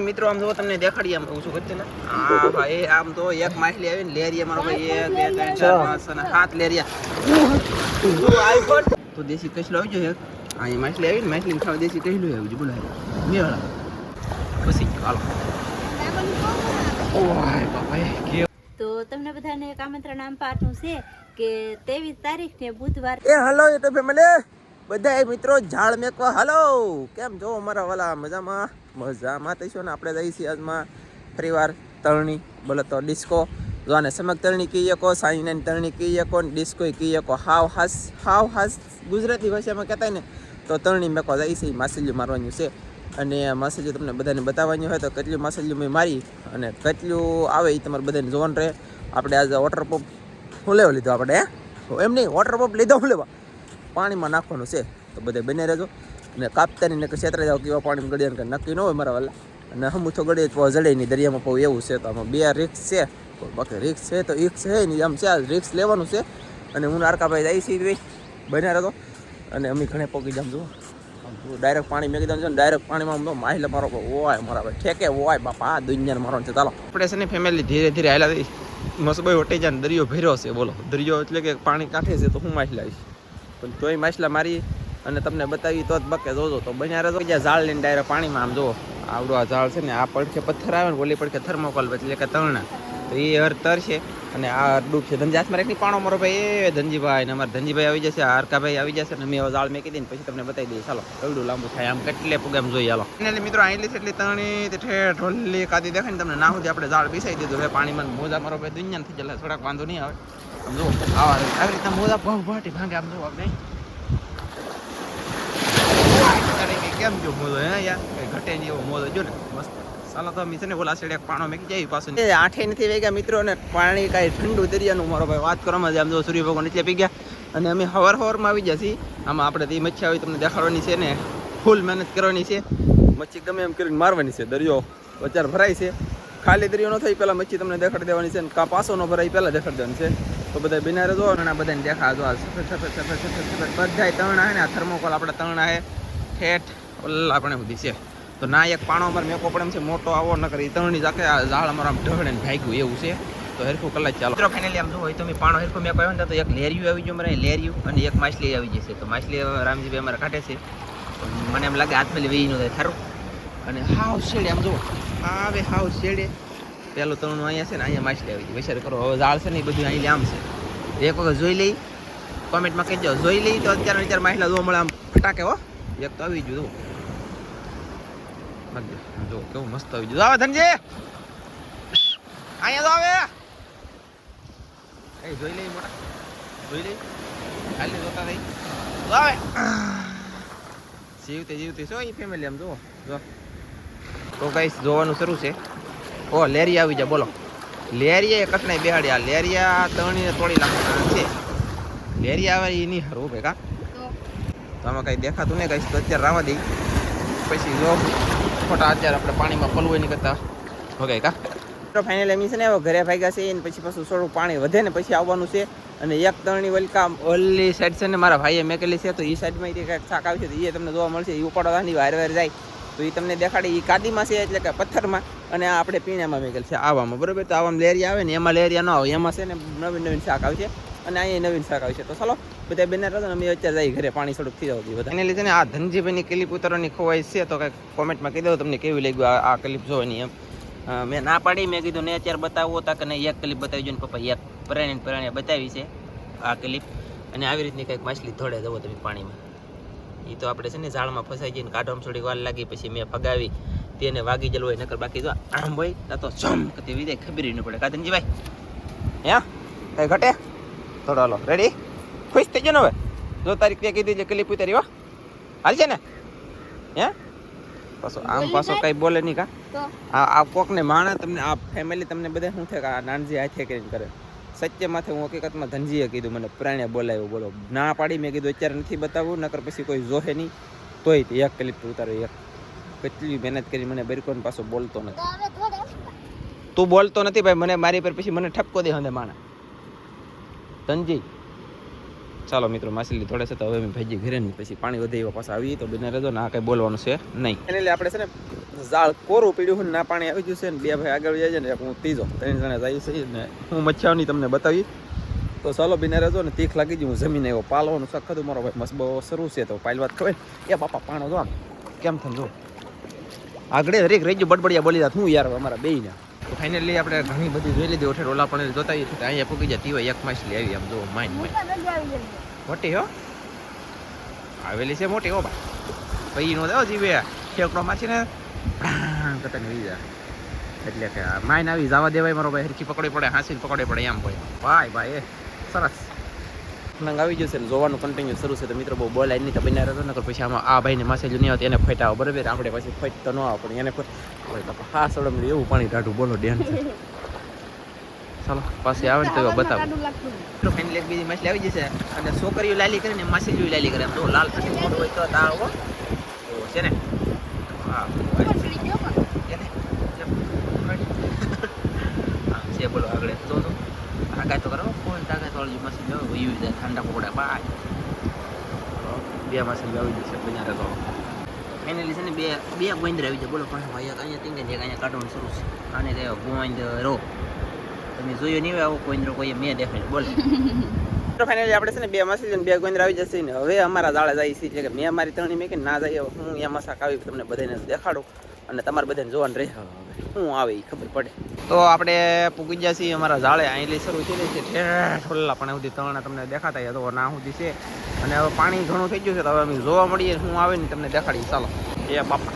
મિત્રો આમ જો તમને દેખાડી આમ કહું છું વચ્ચે હા ભાઈ આમ તો એક માછલી આવી ને લેરિયા મારો ભાઈ. એક બે ત્રણ ચાર પાંચ અને સાત લેરિયા તો દેશી કચલો આવજો એક હા એ માછલી આવી ને માછલી ખાવા દેશી કચલું આવી ગયું બોલાય. મેળા પછી હાલો. ઓય બાપા કે તો તમને બધાને એક આમંત્રણ આમ પાઠું છે કે ત્રેવીસ તારીખ ને બુધવાર એ હલો યુટ્યુબ ફેમિલી બધા મિત્રો ઝાડ મેકવા હલો. કેમ જો અમારા વાલા મજામાં? મજામાં થઈશું ને આપણે જઈએ આજમાં ફરીવાર તરણી બોલો તો ડિસ્કો. જો આને સમક તરણી કહી શકો સાંજને તરણી કહી શકો, ને ડિસ્કો કહી શકો. હાવ હાસ હાવ હાસ ગુજરાતી ભાષામાં કહેતા ને, તો તરણી મેકો જાય છે માસેલ્યું મારવાનું છે. અને માસેલ્યું તમને બધાને બતાવવાનું હોય તો કેટલું માસેલ્યું મેં મારી અને કેટલું આવે એ તમારે બધાને જોવાનું રહે. આપણે આજે વોટર પંપ લીધો આપણે એમ નહીં વોટર પંપ લીધો હું લેવા પાણીમાં નાખવાનું છે, તો બધે બને રહેજો. અને કાપતાની ને ક્ષેત્રે જાવ કેવા પાણી ગળ્યા કે નક્કી ન હોય મારા વાલા. અને હમું તો ગળીએ તો જડે નહીં દરિયામાં પવું એવું છે તો આમાં બે રિક્સ છે. બાકી રિક્સ છે તો રિક્સ છે નહીં આમ છે રિક્સ લેવાનું છે. અને હું નારકાભાઈ જાય છે ભાઈ, બન્યા હતો અને અમે ઘણે પોકી જામ જુઓ. ડાયરેક્ટ પાણી મેં કીધું છે ને ડાયરેક્ટ પાણીમાં આમ તો માહિલે મારો ઓય મારા ભાઈ ઠેકે ઓય બાપા આ દુનિયાને મારો છે, ચાલો. આપણે છે ને ફેમિલી ધીરે ધીરે હાલા થઈ મસબાઈ વટી જાય દરિયો ભેર્યો છે, બોલો. દરિયો એટલે કે પાણી કાંઠે છે તો હું માછલા આવીશ. પણ તોય માછલા મારી અને તમને બતાવી તો જ બકે. જોજો, તો બન્યા રહેજો. જ્યાં ઝાડ લઈને ડાયરેક્ટ પાણીમાં આમ જો આવડું આ ઝાડ છે ને, આ પડખે પથ્થર આવે ને, ઓલી પડખે થર્મોકોલ એટલે કે તરણા તો એ હર તર છે. અને આ ડૂબ છે. ધનજી હાથમાં રાખી પાણો મારો ભાઈ. એ ધનજીભાઈ ને અમારા ધનજીભાઈ આવી જશે હરકાભાઈ આવી જશે ને મેં હવે ઝાડ મેકી દઈને પછી તમને બતાવી દઈએ. ચાલો કવડું લાંબુ થાય. આમ કેટલે પગ આમ જોઈએ, હાલો. એટલે મિત્રો આટલી છે એટલી તણી ઠેઠ ઢોલી કાદી દેખાય ને, તમને ના સુધી આપણે ઝાડ પીસાઈ દીધું. હવે પાણીમાં મોજા મારો ભાઈ દુનિયા થઈ જાય થોડાક વાંધો નહીં આવે. આમ જો આવા આવી રીતના મોજા ભાવ ભાટી ભાંગે, આમ જો આપણે. કેમ જો મોદો હે યાર ઘટે નહીં એવો મોદો જો ને, મસ્ત. ચાલો તો અમે છે ને ઓલા સાઈડ એક પાણો મેકી જાય પાછું. એ આઠે નથી વેગ્યા, મિત્રો ને પાણી કાંઈ ઠંડુ દરિયાનું મારો ભાઈ વાત કરવામાં આમ જો સૂર્ય ભગવાન એટલે પી ગયા. અને અમે હવાર હવારમાં આવી છીએ. આમાં આપણે તે મચ્છી આવી તમને દેખાડવાની છે ને ફૂલ મહેનત કરવાની છે. મચ્છી ગમે એમ કરીને મારવાની છે, દરિયો અત્યારે ભરાય છે. ખાલી દરિયો ન થઈ પહેલાં મચ્છી તમને દેખાડી દેવાની છે ને, કા પાસો ન ભરાય પહેલાં દેખાડી દેવાની છે. તો બધા બિનારે જો અને આ બધાને દેખા જો સફેદ સફેદ સફેદ સફેદ સફેદ બધાય તરણા હે ને, આ થર્મોકોલ આપણે તરણા હે ઠેઠ. ઓલા આપણે બધી છે. તો ના, એક પાણો અમારે મેકો પડે એમ છે, મોટો આવો ન કરી ત્રણની જાકે આ ઝાડ અમારા આમ ઢળે ને ભાગ્યું, એવું છે. તો હેરખું કલાક ચાલો. મિત્રો ફાઇનલી આમ જો હોય તમે પાણો હેરખું મેકો આવ્યો ને તો એક લેરિયું આવી ગયું મારે લેરિયું અને એક માછલી આવી જશે તો માછલી રામજીભાઈ અમારે કાઢે છે. તો મને એમ લાગે હાથમાં વેઈ ન થાય, ખરું? અને હાવ શેડે, આમ જુઓ આવે હાવ શેડે. પેલું તણું અહીંયા છે ને, અહીંયા માછલી આવી ગઈ. વિચાર કરો, હવે ઝાડ છે ને એ બધું અહીં આમ છે. એક વખત જોઈ લઈ. કોમેન્ટમાં કહેજો. જોઈ લઈ તો અત્યારે અત્યારે માછલા જોવા મળે આમ ફટાકે, હો. એક તો આવી ગયું જો કેવું મસ્ત આવી ગયું આવે ધનજી અહીંયા તો આવે એ જોઈ લઈ મોટા જોઈ લઈ ખાલી જોતા થઈ આવે જીવતે જીવતે શું એ ફેમિલી આમ જુઓ જો તો કઈ જોવાનું શરૂ છે ઓ લેરી આવી જા બોલો લેરિયા એ કટનાઈ બેહાડ્યા લેરિયા તણીને તોડી નાખવાના છે લેરિયા આવે એ નહીં હારું ભેગા તો આમાં કાંઈ દેખાતું નહીં, કઈ તો અત્યારે રાવા દઈ પછી જો ખોટા અત્યારે આપણે પાણીમાં પલવું નહીં કરતા. ઓકે કા? તો ફાઇનલ એમ છે ને ઘરે ભાગ્યા છે ને પછી પાછું થોડું પાણી વધે ને પછી આવવાનું છે. અને એક તણની વલકા ઓલી સાઈડ છે ને, મારા ભાઈએ મેકેલી છે, તો એ સાઈડમાં એ કાંઈક શાક આવશે તો એ તમને જોવા મળશે. એ ઉપાડવાની વાર વાર જાય. તો એ તમને દેખાડે એ કાદીમાં છે એટલે કે પથ્થરમાં, અને આપણે પીણામાં મેકેલ છે, આવામાં. બરોબર? તો આવામાં લેરિયા આવે ને, એમાં લેરિયા ન આવે. એમાં છે ને નવીન નવીન શાક આવશે અને અહીંયા નવીન શાક આવશે તો ચાલો બધા બેના હતા અમે અત્યારે જઈ ઘરે પાણી થોડુંક થઈ જવું બધા. એને લીધે ને આ ધનજીભાઈની ક્લિપ ઉતારવાની ખોવાઈ છે તો કંઈક કોમેન્ટમાં કહી દઉં તમને કેવી લાગ્યું આ ક્લિપ જોવાની એમ. મેં ના પાડી મેં કીધું ને અત્યારે બતાવવો હતા કે નહીં એક ક્લિપ બતાવી જોઈએ ને પપ્પા એક પ્રાણી પ્રાણી બતાવી છે આ ક્લિપ. અને આવી રીતની કંઈક માછલી ધોડે જવો તમે પાણીમાં. એ તો આપણે છે ને ઝાડમાં ફસાઈ જઈને કાઢવામાં થોડી વાર લાગી પછી મેં ફગાવી તેને વાગી ગયેલું હોય નકર બાકી જો આમ હોય તા તો જમ કે વિદે ખબર ન પડે. કા ધનજીભાઈ? હે? કઈ ઘટે? થોડો હાલો. રેડી ખુશ થઈ ગયો ને હવે? જો તારીખ ત્યાં કીધી છે ક્લિપ ઉતારી હો. હાલ છે ને? હે? પાછો આમ પાછો કઈ બોલે નહીં કા? આ આ કોકને માણા તમને આ ફેમિલી તમને બધા શું થાય કે આ નાનજી હાથે કરીને કરે? સત્ય માથે હું હકીકતમાં ધનજીએ કીધું મને પ્રાણે બોલાવ્યો બોલો. ના પાડી મેં કીધું અત્યારે નથી બતાવવું નકર પછી કોઈ જોહે નહીં. તોય એક ક્લિપ ઉતારો એક. કેટલી મહેનત કરી મને બરકોન પાછો બોલતો નથી. તું બોલતો નથી ભાઈ મને મારી પર પછી મને ઠપકો દે હંદે માણા. ધનજી ચાલો મિત્રો, માછલી થોડે છે તો હવે ભાજી ઘરે ને પછી પાણી વધે એવા પાછા આવીએ તો બને રહેજો ને આ કંઈ બોલવાનું છે નહીં. એટલે આપણે છે ને ઝાડ કોરું પીડ્યું હોય ને પાણી આવી ગયું છે ને, બે ભાઈ આગળ જાય છે ને હું ત્રીજો, ત્રણ જણા જાય છે ને, હું મચ્છાઓની તમને બતાવી તો ચાલો બિના રહેજો ને, તીખ લાગી ગયું હું જમીને એવો પાલવાનું સખત મારો ભાઈ મસ્ત બહુ શરૂ છે તો પાલવાત ખબર? એ બાપા, પાણો જો કેમ થમ જો. આગળ હરેક રહી ગયું બડબડિયા બોલી જાત હું યાર અમારા બેયને. તો ફાઇનલી આપણે ઘણી બધી જોઈ લીધી. ઓઠે રોલા પણ જોતા હોઈએ તો અહીંયા પૂકી જતી હોય એક માછલી આવી આમ જો માઇન મોટી હો? આવેલી છે મોટી હો ભાઈ પછી નો દેવો જીવે. ઠેકડો માછી ને પ્રાણ કરતા આવી જાય. એટલે કે આ માઇન આવી જવા દેવાય મારો ભાઈ હરખી પકડવી પડે હાંસી પકડવી પડે એમ ભાઈ ભાઈ ભાઈ એ સરસ. નંગ આવી જશે ને જોવાનું કન્ટિન્યુ શરૂ છે. તો મિત્રો બહુ બોલાય નહીં તો બન્યા રહેતો નકર પછી આમાં આ ભાઈને માસેજ નહીં આવતી એને ફટાવો બરાબર? આપણે પછી ફેટ તો ન આવે પણ એને ફટ હા સડમ એવું પાણી ઢાઢું બોલો ડેન છે. ચાલો પાસે આવે ને તો બતાવો. તો ફાઇનલી એક બીજી માછલી આવી જશે. અને છોકરીઓ લાલી કરે ને માછલીઓ લાલી કરે. તો લાલ પછી મોટો હોય તો તા આવો તો છે ને? હા. છે બોલો આગળ. તો તો તો કરો. કોઈ તાકાત વાળી માછલી લેવો જાય ઠંડા પકોડા બાય. બે માછલી આવી જશે બજારે તો. ફાઇનલી છે ને બે બે ગોઈન્દ્ર આવી જાય બોલો પણ અહીંયા અહીંયા તીંગે એક અહીંયા કાઢવાનું શરૂ છે. આને કહેવાય ગોંદરો તમે જોયો નહીં આવો ગોંદરો કોઈ મેં દેખાય બોલો. ફાઇનલી આપણે છે ને બે અને બે ગોંદર આવી જશે ને હવે અમારા દાળા જાય છે. એટલે કે મેં અમારી ત્રણ મેં કે ના જાય. હું એ મસાક આવી, તમને બધાને દેખાડું. અને તમારે બધાને જોવાનું રહે. શું આવે એ ખબર પડે. તો આપણે પૂગી ગયા છીએ અમારા ઝાડે. અહીંથી શરૂ થઈ રહી છે. ઠેઠ ઓલા પણ સુધી તણા તમને દેખાતા તો ના સુધી છે. અને હવે પાણી ઘણું થઈ ગયું છે. તો હવે અમે જોવા મળીએ શું આવે ને તમને દેખાડીએ ચાલો. એ બાપા.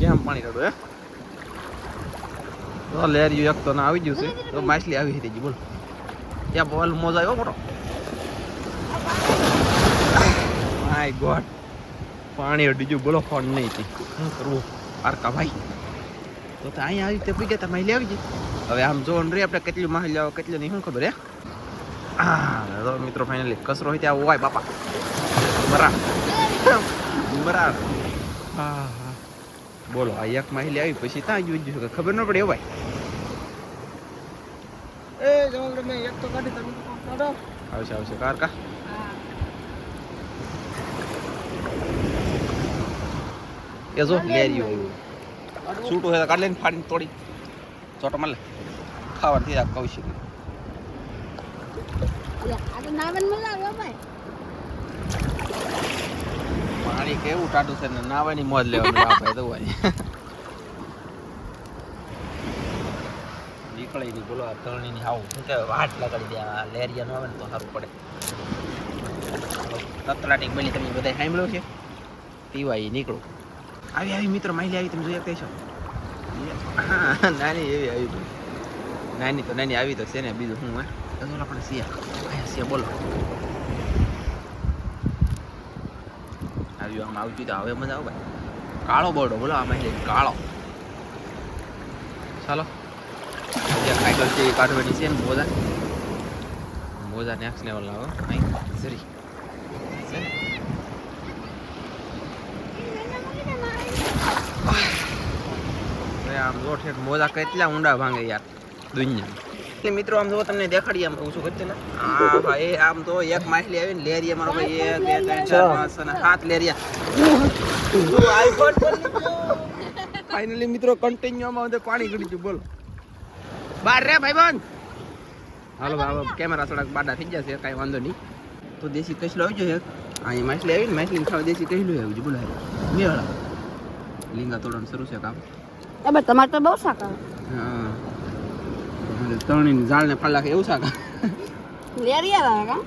જેમ પાણી રડો હે? તો લેરિયું એક તો ના આવી ગયું છે. તો માછલી આવી હતી બોલ. ત્યાં બોલ મોજા આવ્યો મોટો. માય ગોડ પાણી અડીજું બોલો ફોન નહીં હતી શું કરવું? પારકા ભાઈ. તો તો અહીંયા આવી તે પી ગયા માહિતી આવી ગઈ. હવે આમ જો રે આપણે કેટલી માહિતી લાવો કેટલી નહીં શું ખબર હે? હા મિત્રો ફાઇનલી કચરો હોય ત્યાં હોય બાપા. બરા બરા હા હા બોલો આ એક માહિતી આવી પછી ત્યાં જોઈ જશું કે ખબર ન પડે ભાઈ. એ જવાબ એક તો કાઢી તમે આવશે આવશે કારકા. એ જો લેરિયું આવ્યું છૂટું હોય તો કાઢ લઈને ફાડીને તોડી. ચોટો મળે લે. ખાવાનું થઈ કૌશિક પાણી કેવું ટાટું છે ને નાવાની મોજ લેવાની આપણે તો હોય નીકળે નહીં બોલો આ તરણીની આવું શું કહેવાય વાટ લગાડી દે આ લેરિયા નો આવે ને તો સારું પડે. તતરાટી બની તમે બધા સાંભળ્યો છે? પીવાય નીકળું. આવી આવી મિત્રો માહિતી આવી તમે જોઈ કહેશો નાની એવી આવી તો. નાની તો નાની આવી તો છે ને બીજું હે તો ચાલો આપણે સિયા સિયા બોલો. આવ્યું આમ આવતી તો હવે મજા આવે કાળો બોર્ડો બોલો આ માહિતી કાળો. ચાલો. જે આગળ છે કાઢવાની છે ને મોજા. મોજા નેક્સ્ટ લેવલ લાવો અહીં સરી છે ને? હવે આમ જો ઠેઠ મોજા કેટલા ઊંડા ભાંગે યાર દુનિયા. એટલે મિત્રો આમ જો તમને દેખાડી આમ કહું છું કે ને હા એ આમ તો એક માછલી આવી ને લેરિયા મારો ભાઈ એક બે ત્રણ ચાર પાંચ અને સાત લેરિયા ફાઇનલી મિત્રો કન્ટિન્યુ આમાં બધે પાણી ગળી ગયું બોલો. બાર રે ભાઈ બંધ હાલો હવે કેમેરા થોડાક બાડા થઈ જશે કાંઈ વાંધો નહીં. તો દેશી કચલો આવી જોઈએ અહીં માછલી આવી ને માછલી ખાવા દેશી કચલું આવી છે બોલાય. મેળા લીંગા તોડવાનું શરૂ છે કામ. તમારે તો બહુ શાક આવે. હા. તણી ઝાડને ફાળા એવું શાક લેરી આવે કા?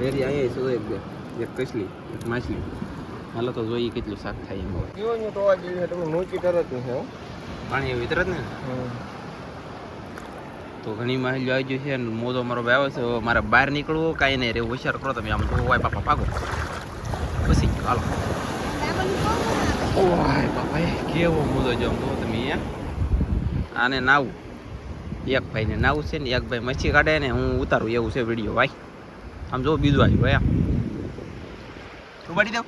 લેરી અહીંયા છે એક બે. એક કચલી એક માછલી. હાલો તો જોઈએ કેટલું શાક થાય એમ હવે કેવો ને તો આ જેવી તમે નોચી તરત નહીં પાણી વિતરત જ ને? તો ઘણી માહિતી આવી ગયું છે અને મોજો મારો ભાઈ આવે છે મારે બહાર નીકળવું કાંઈ નહીં રે હોશિયાર કરો તમે. આમ જોવો હોય પાપા પાકો પછી હાલો. ઓય બાપા કેવો મોજો જો જુઓ આને નાવું. એક ભાઈને નાવું છે ને એક ભાઈ મચ્છી કાઢે ને હું ઉતારું એવું છે વીડિયો ભાઈ. આમ જો બીજું આવ્યું ભાઈ તું બાડી દઉં.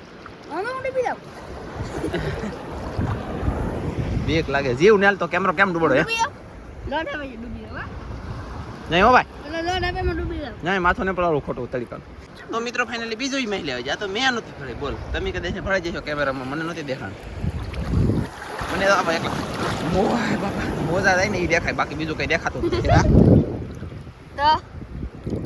બેક લાગે. જીવ ને તો કેમેરો કેમ ડૂબડો હે? નહીં હો ભાઈ. નહીં માથું ને પડાવું ખોટું તરીકા. તો મિત્રો ફાઇનલી બીજું મહિલ આવી જાય. તો મેં નથી ફરી બોલ. તમે કદાચ ફળી જશો કેમેરામાં મને નથી દેખાણ તો આમાં એકલા. મોહ બાપા મોજા થાય ને એ દેખાય બાકી બીજું કઈ દેખાતું નથી તો?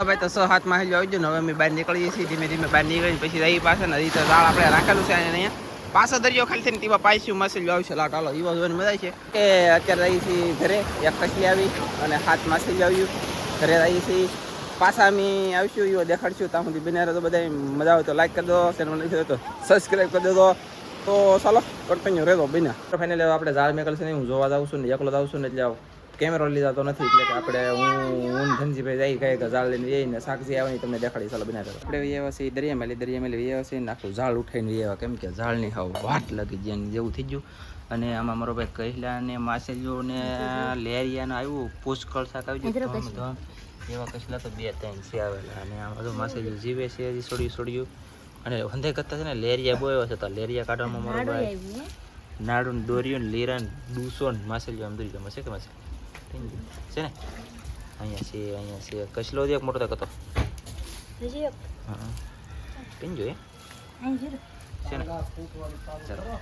હવે તો સો હાથમાં આવી ને હવે અમે બહાર નીકળીએ છીએ ધીમે ધીમે બહાર નીકળીને પછી રહી પાસે ને હજી તો ઝાડ આપણે રાખેલું છે અને અહીંયા. પાછો દરિયો ખાલી થઈને તેમાં પાછું માછલી આવશે. લાટ હાલો એવા જોઈને મજા છે. કે અત્યારે રહી છીએ ઘરે એક કસલી આવી અને હાથ માછલી આવ્યું. ઘરે રહી છીએ. પાછા અમે આવીશું એવો દેખાડશું. ત્યાં સુધી બને તો બધા મજા આવે તો લાઈક કરી દો ચેનલ તો સબસ્ક્રાઈબ કરી દેજો. તો ચાલો કન્ટિન્યુ રહેતો બને. ફાઇનલી આપણે ઝાડ મેકલ છે ને, હું જોવા જાઉં છું ને, એકલો જાઉં છું ને, એટલે કેમેરો લીધા તો નથી, એટલે કે આપણે હું હું ધનજીભાઈ જઈ કઈ કે ઝાડ લઈને જઈને શાકજી આવે તમને દેખાડી ચાલો બનાવી આપણે વ્યવા છે દરિયામાં દરિયા વ્યવા છે ને, આખું ઝાડ ઉઠાઈને વ્યવા કેમ કે ઝાડની હાવ વાટ લાગી જાય ને જેવું થઈ ગયું. અને આમાં મારો ભાઈ કહેલા ને, માછલીઓ ને, લેરિયા ને આવ્યું, પુષ્કળ શાક આવી ગયું. એવા કચલા તો બે, ત્રણ છે આવેલા. અને આમાં તો માછલીઓ જીવે છે, હજી છોડ્યું છોડ્યું અને હંધે કરતા છે ને લેરિયા બોયો છે તો લેરિયા કાઢવામાં મારો ભાઈ. હે. નાડું દોર્યું ને લીરા ને ડૂસો ને માછલીઓ આમ દોરી ગમે છે કે માછલી? છે ને? અહીંયા છે અહીંયા છે. કસલો એક મોટો તક હતો. હા પિંજો એ. છે ને? ચાલો.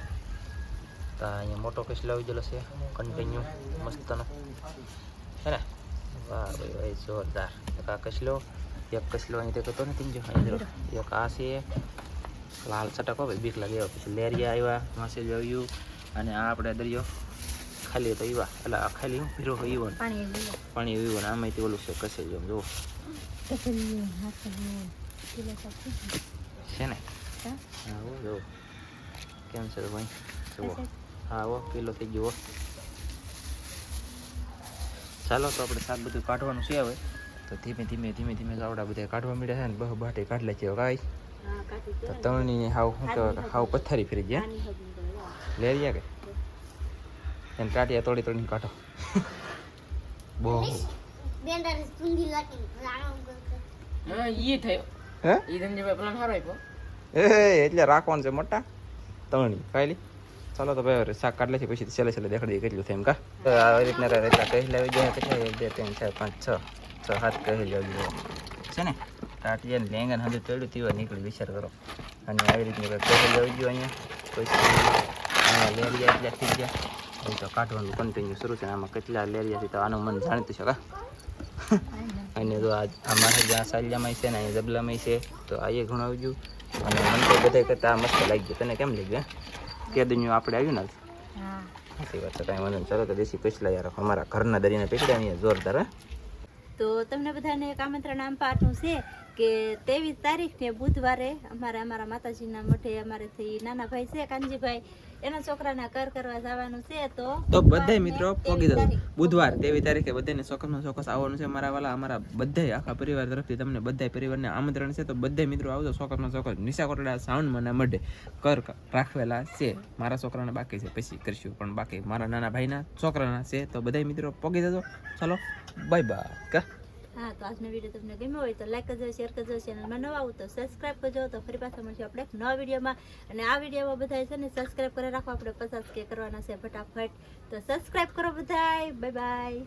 તો અહીંયા મોટો કસલો આવી ગયેલો છે. કન્ટિન્યુ મસ્તનો. છે ને? વાહ ભાઈ ભાઈ જોરદાર. આ કચલો એક કસલો અહીં તક હતો ને પિંજો અહીં એક આ છે લાલ ચટકો ભાઈ બીક લાગે એવો. પછી લેરિયા આવ્યા માછલી આવ્યું અને આ આપણે દરિયો ખાલી તો એવા એટલે આ ખાલી ભીરો હોય એવો પાણી આવ્યું ને આમાંથી ઓલું છે કસે જો જો સાચું. છે ને આવો જો કેમ છે ભાઈ જુઓ આવો કિલો થઈ ગયો. ચાલો તો આપણે શાક બધું કાઢવાનું છે હવે તો ધીમે ધીમે ધીમે ધીમે આવડા બધા કાઢવા મળ્યા છે ને બહુ બાટે કાઢ લે છે કાંઈ તો. તણની હાવ શું કહેવાય હાવ પથ્થારી ફરી ગયા. લેરિયા કે? એને ટાટિયા તોડી તોડીને કાઢો. બહુ. હા ઈ થયો. હે? ઈ ધનજીભાઈ પ્લાન સારો આપ્યો. એ એટલે રાખવાનું છે મોટા. તણી ખાલી ચાલો તો ભાઈ શાક કાઢ લે છે પછી છેલ્લે છેલ્લે દેખાડી દઈએ કેટલું થાય એમ કા. આવી રીતના રહે એટલા કહી લાવી જાય કેટલા એક બે ત્રણ ચાર પાંચ છ. છ સાત કહી લાવી છે ને? ટાટિયા ને લેંગન હજુ ચડ્યું તેવા નીકળી વિચાર કરો. અને આવી રીતની કહી ગયો અહીંયા? કોઈ અહીંયા લેરિયા એટલા થઈ ગયા. તો કાઢવાનું કન્ટિન્યુ શરૂ છે આમાં કેટલા લેરિયાથી તો આનું મન જાણતું છે કા અને જો આ મારે જ્યાં સાલિયામાં છે ને અહીંયા જબલામાં છે તો આ એ ઘણું આવી અને મને તો બધા કરતાં આ મસ્ત લાગી ગયું તને કેમ લાગ્યું કે દુનિયું આપણે આવ્યું ને સાચી વાત છે કાંઈ વાંધો ચાલો તો દેશી પછલા યાર અમારા ઘરના દરિયાને પકડ્યા અહીંયા જોરદાર હે. તો તમને બધાને એક આમંત્રણ આમ પાઠનું છે કે ત્રેવીસ તારીખને બુધવારે અમારે, અમારા માતાજીના મઠે અમારેથી નાના ભાઈ છે, કાનજીભાઈ. એના છોકરાના કર કરવા જવાનું છે તો તો બધાય મિત્રો પોગી દો બુધવાર તેવી તારીખે બધાને ચોક્કસમાં ચોક્કસ આવવાનું છે. મારા વાલા અમારા બધાય આખા પરિવાર તરફથી તમને બધાય પરિવારને આમંત્રણ છે. તો બધાય મિત્રો આવજો ચોક્કસમાં ચોક્કસ. નિશા કોટડા સાઉન્ડમાં ના મઢે કર રાખવેલા છે. મારા છોકરાને બાકી છે. પછી કરશું. પણ બાકી મારા નાના ભાઈના છોકરાના છે. તો બધાય મિત્રો પોગી દેજો ચાલો બાય બાય કા? હા, તો આજનો વીડિયો તમને ગમ્યો હોય તો લાઈક કરજો શેર કરજો ચેનલમાં નવા આવું તો સબસ્ક્રાઇબ કરજો, તો ફરી પાછા મળશું આપણે એક નવા વિડીયોમાં. અને આ વિડીયોમાં બધા છે ને સબસ્ક્રાઇબ કરી રાખો, આપણે પચાસ કે કરવાના છે ફટાફટ. તો સબસ્ક્રાઇબ કરો બધાય. Bye bye